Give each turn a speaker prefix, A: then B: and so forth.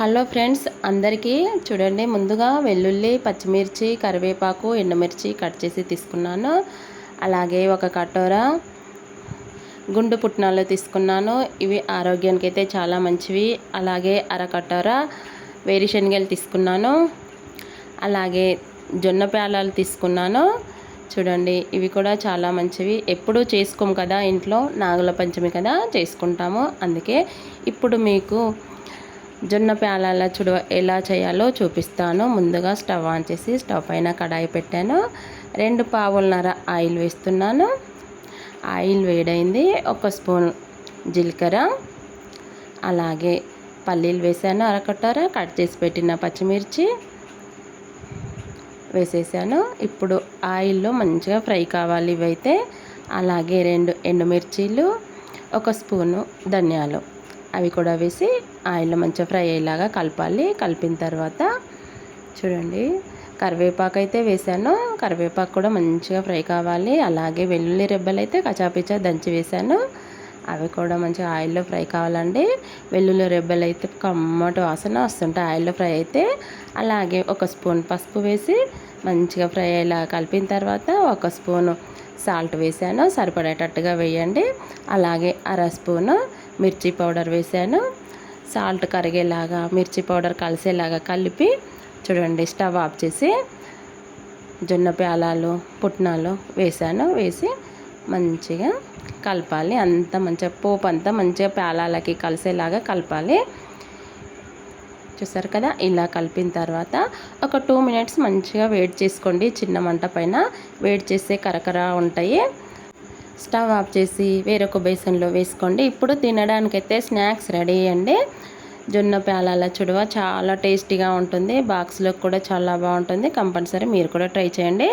A: Hello friends అందరికీ చూడండి ముందుగా వెల్లుల్లి పచ్చిమిర్చి కరివేపాకు ఎండుమిర్చి కట్ చేసి తీసుకున్నాను. అలాగే ఒక కటోరా గుండు పుట్నాలు తీసుకున్నాను. ఇవి ఆరోగ్యానికి అయితే చాలా మంచివి. అలాగే అర కటోరా వేరుశనగలు తీసుకున్నాను. అలాగే జొన్న ప్యాలాలు తీసుకున్నాను. చూడండి ఇవి కూడా చాలా మంచివి. ఎప్పుడూ చేసుకోము కదా ఇంట్లో నాగుల పంచమి కదా చేసుకుంటాము. అందుకే ఇప్పుడు మీకు జొన్న ప్యాలాల చుడవ ఎలా చేయాలో చూపిస్తాను. ముందుగా స్టవ్ ఆన్ చేసి స్టవ్ పైన కడాయి పెట్టాను. రెండు పావులన్నర ఆయిల్ వేస్తున్నాను. ఆయిల్ వేడైంది. ఒక స్పూన్ జీలకర్ర. అలాగే పల్లీలు వేసాను. అరకట్టర కట్ చేసి పెట్టిన పచ్చిమిర్చి వేసేసాను. ఇప్పుడు ఆయిల్లో మంచిగా ఫ్రై కావాలి ఇవైతే. అలాగే రెండు ఎండుమిర్చీలు ఒక స్పూను ధనియాలు. అవి కూడా వేసి ఆయిల్లో మంచిగా ఫ్రై అయ్యేలాగా కలపాలి. కలిపిన తర్వాత చూడండి కరివేపాకు అయితే వేసాను. కరివేపాకు కూడా మంచిగా ఫ్రై కావాలి. అలాగే వెల్లుల్లి రెబ్బలు అయితే కచాపిచా దంచి వేసాను. అవి కూడా మంచిగా ఆయిల్లో ఫ్రై కావాలండి. వెల్లుల్లి రెబ్బలు అయితే కమ్మటి వాసన వస్తుంటాయి ఆయిల్లో ఫ్రై అయితే. అలాగే ఒక స్పూన్ పసుపు వేసి మంచిగా ఫ్రై అయ్యేలా కలిపిన తర్వాత ఒక స్పూను సాల్ట్ వేసాను. సరిపడేటట్టుగా వేయండి. అలాగే అర స్పూను మిర్చి పౌడర్ వేసాను. సాల్ట్ కరిగేలాగా మిర్చి పౌడర్ కలిసేలాగా కలిపి చూడండి స్టవ్ ఆఫ్ చేసి జొన్న ప్యాలాలు పుట్నాలు వేసాను. వేసి మంచిగా కలపాలి. అంత మంచిగా పోపు అంతా మంచిగా ప్యాలాలకి కలిసేలాగా కలపాలి. చూసారు కదా? ఇలా కలిపిన తర్వాత ఒక టూ మినిట్స్ మంచిగా వేడి చేసుకోండి. చిన్న మంట పైన వేడి చేస్తే కరకర ఉంటాయి. స్టవ్ ఆఫ్ చేసి వేరొక బేసన్లో వేసుకోండి. ఇప్పుడు తినడానికైతే స్నాక్స్ రెడీ అండి. జొన్న ప్యాలాల చుడవ చాలా టేస్టీగా ఉంటుంది. బాక్స్లో కూడా చాలా బాగుంటుంది. కంపల్సరీ మీరు కూడా ట్రై చేయండి.